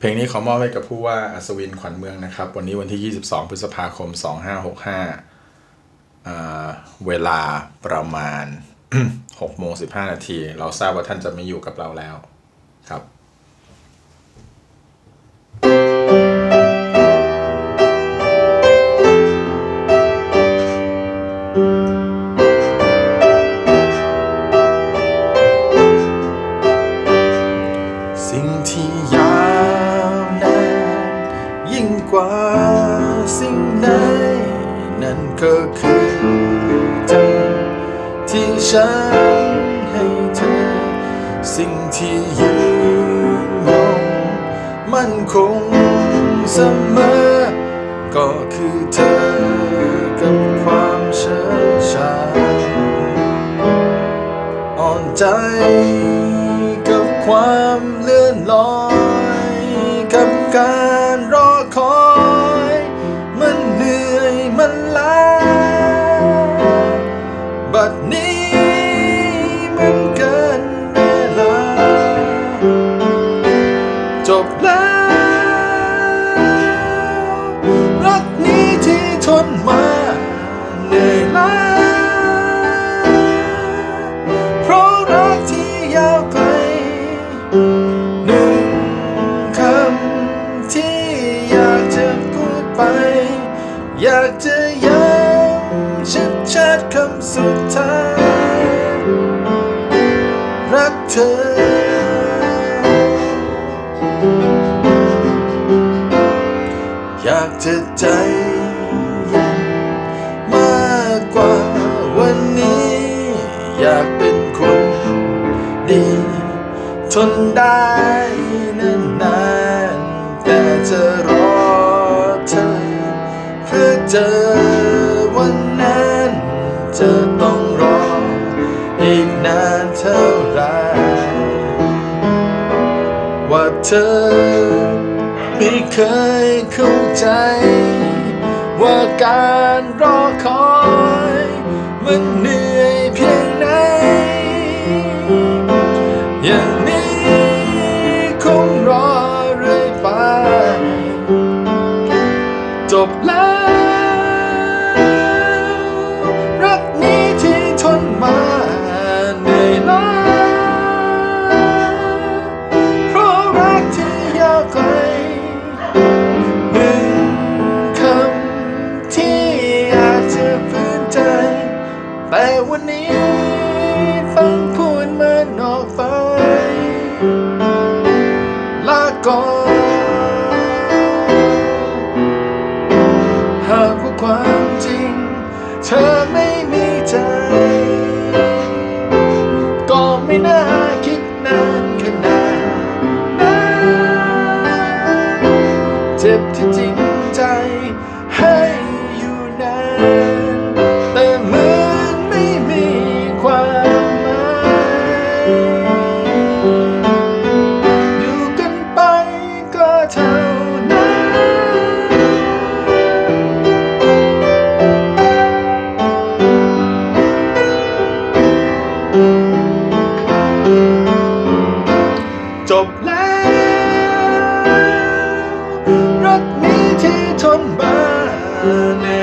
เพลงนี้ขอมอบให้กับผู้ว่าอัศวินขวัญเมืองนะครับ วันนี้วันที่ 22 พฤษภาคม 2565 เวลาประมาณ6โมง15 นาที เราทราบว่าท่านจะไม่อยู่กับเราแล้วครับ กว่าสิ่งไหนนั่นก็คือเธอที่ฉันให้เธอ สิ่งที่ยืนมองมันคงเสมอ ก็คือเธอกับความเชื่อชาอ่อนใจกับความเลื่อนลอยกับการ บัดนี้มันเกินเวลา จบแล้ว รักนี้ที่ทนมาเหนื่อยล้าเพราะรักที่ยาวไกลหนึ่งคำที่อยากจะพูดไป อยากจะ ชัดชัดๆคำสุดท้าย รักเธอ อยากจะใจเย็นมากกว่าวันนี้ อยากเป็นคนดี ทนได้นานๆแต่จะรอเธอเพื่อเจอ จะต้องรอ อีกนานเท่าไร ว่าเธอไม่เคยเข้าใจ ว่าการรอคอย มันเหนื่อยเพียงไหน อย่างนี้คงรอเรื่อยไป จบแล้ว ลาก่อนหากว่าความจริง เธอไม่มีใจ ก็ไม่น่าคิดนานขนาดนั้นเจ็บที่จริง เห